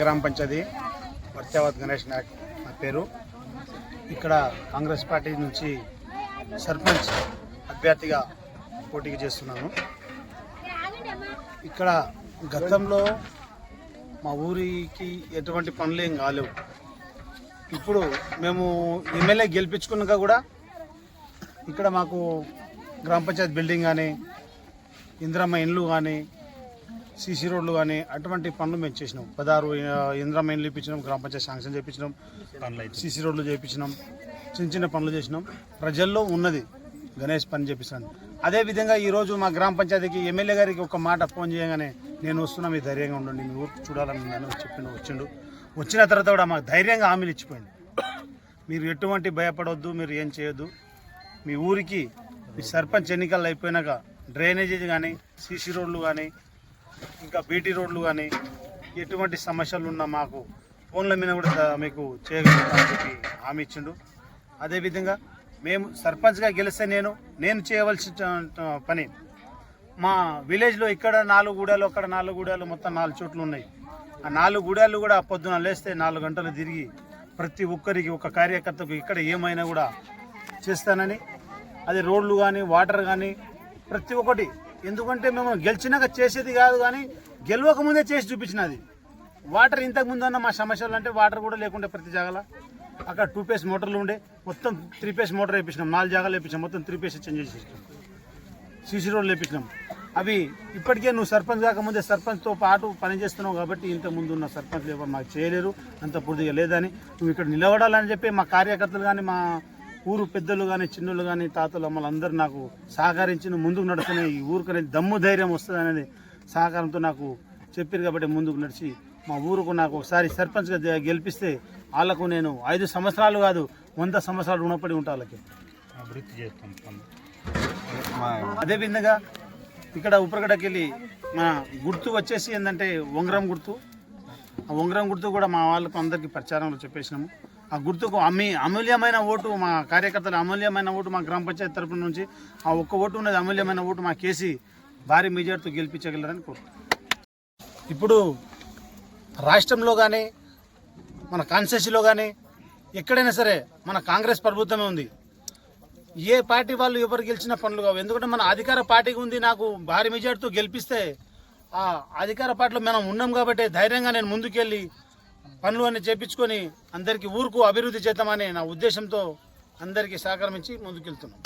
గ్రామ పంచాయతీ వర్త్యావత్ గణేష్ నాయక్ నా పేరు. ఇక్కడ కాంగ్రెస్ పార్టీ నుంచి సర్పంచ్ అభ్యర్థిగా పోటీకి చేస్తున్నాను. ఇక్కడ గతంలో మా ఊరికి ఎటువంటి పనులు ఏం కాలేవు. ఇప్పుడు మేము ఎమ్మెల్యే గెలిపించుకున్నాక కూడా ఇక్కడ మాకు గ్రామ పంచాయతీ బిల్డింగ్ కానీ ఇందిరమ్మ ఇండ్లు కానీ సీసీ రోడ్లు కానీ అటువంటి పనులు మేము చేసినాం. పదహారు ఇండ్లు ఇప్పించినాం గ్రామ పంచాయతీ శాంక్షన్ చేయించినాం సీసీ రోడ్లు చేయించినాం చిన్న చిన్న పనులు చేసినాం. ప్రజల్లో ఉన్నది గణేష్ పని చేపిస్తాను అదేవిధంగా ఈరోజు మా గ్రామ పంచాయతీకి ఎమ్మెల్యే గారికి ఒక మాట ఫోన్ చేయగానే నేను వస్తున్నా మీ ధైర్యంగా ఉండండి మీ ఊరికి చూడాలని నేను చెప్పిండు వచ్చిండు. వచ్చిన తర్వాత కూడా మాకు ధైర్యంగా హామీలు ఇచ్చిపోయింది మీరు ఎటువంటి భయపడవద్దు మీరు ఏం చేయొద్దు. మీ ఊరికి మీ సర్పంచ్ ఎన్నికలు అయిపోయినాక డ్రైనేజీ కానీ సీసీ రోడ్లు కానీ ఇంకా బీటీ రోడ్లు కానీ ఎటువంటి సమస్యలు ఉన్నా మాకు ఫోన్ల మీద కూడా మీకు చేయగలుగుతామని చెప్పి హామీ ఇచ్చిండు. అదేవిధంగా మేము సర్పంచ్గా గెలిస్తే నేను నేను చేయవలసిన పని. మా విలేజ్లో ఇక్కడ నాలుగు గూడాలు అక్కడ నాలుగు గూడాలు మొత్తం నాలుగు చోట్లు ఉన్నాయి. ఆ నాలుగు గూడాలు కూడా పొద్దున లేస్తే నాలుగు గంటలు తిరిగి ప్రతి ఒక్కరికి ఒక కార్యకర్తకు ఇక్కడ ఏమైనా కూడా చేస్తానని అది రోడ్లు కానీ వాటర్ కానీ ప్రతి ఒక్కటి ఎందుకంటే మేము గెలిచినాక చేసేది కాదు కానీ గెలవక ముందే చేసి చూపించినది. వాటర్ ఇంతకు ముందు ఉన్న మా సమస్యలు అంటే వాటర్ కూడా లేకుండే ప్రతి జాగాల. అక్కడ టూ పేస్ మోటార్లు ఉండే. మొత్తం త్రీ పేస్ మోటార్ వేపించినాం. నాలుగు జాగాలు వేయించినాం మొత్తం త్రీ పేస్ చేంజ్ చేసేసినాం సీసీ రోడ్లు వేపించినాం. అవి ఇప్పటికే నువ్వు సర్పంచ్ కాకముందే సర్పంచ్తో పాటు పనిచేస్తున్నావు కాబట్టి ఇంత ముందు ఉన్న సర్పంచ్ ఎవరు మాకు చేయలేరు. అంత పూర్తిగా లేదని నువ్వు ఇక్కడ నిలబడాలని చెప్పి మా కార్యకర్తలు కానీ మా ఊరు పెద్దలు కానీ చిన్నలు కానీ తాతలు అమ్మలు అందరూ నాకు సహకరించి నువ్వు ముందుకు నడుస్తున్న ఈ ఊరికి దమ్ము ధైర్యం వస్తుంది అనేది సహకారంతో నాకు చెప్పారు కాబట్టి ముందుకు నడిచి మా ఊరుకు నాకు ఒకసారి సర్పంచ్గా గె- గెలిపిస్తే వాళ్ళకు నేను ఐదు సంవత్సరాలు కాదు వంద సంవత్సరాలు రుణపడి ఉంటా వాళ్ళకి అభివృద్ధి చేస్తాం. అదేవిధంగా ఇక్కడ ఉప్పరగడకి వెళ్ళి మన గుర్తు వచ్చేసి ఏంటంటే ఉంగరం గుర్తు. ఆ ఉంగరం గుర్తు కూడా మా వాళ్ళకు అందరికీ ప్రచారంలో చెప్పేసినాము. ఆ గుర్తుకు అమ్మి అమూల్యమైన ఓటు మా కార్యకర్తల అమూల్యమైన ఓటు మా గ్రామ పంచాయతీ తరపున నుంచి ఆ ఒక్క ఓటు ఉన్నది అమూల్యమైన ఓటు మా కేసీ భారీ మెజార్టీతో గెలిపించగలరని కోరుతున్నాను ఇప్పుడు రాష్ట్రంలో కానీ మన కాన్స్టిట్యూన్సీలో కానీ ఎక్కడైనా సరే మన కాంగ్రెస్ ప్రభుత్వమే ఉంది. ఏ పార్టీ వాళ్ళు ఎవరు గెలిచిన పనులు కావు. ఎందుకంటే మన అధికార పార్టీకి ఉంది నాకు భారీ మెజార్టీతో గెలిపిస్తే ఆ అధికార పార్టీలో మనం ఉన్నాం కాబట్టి ధైర్యంగా నేను ముందుకెళ్ళి పనులు అన్ని చేపించుకొని అందరికీ ఊరుకు అభివృద్ధి చేద్దామనే నా ఉద్దేశంతో అందరికీ సహకరించి ముందుకెళ్తున్నాం.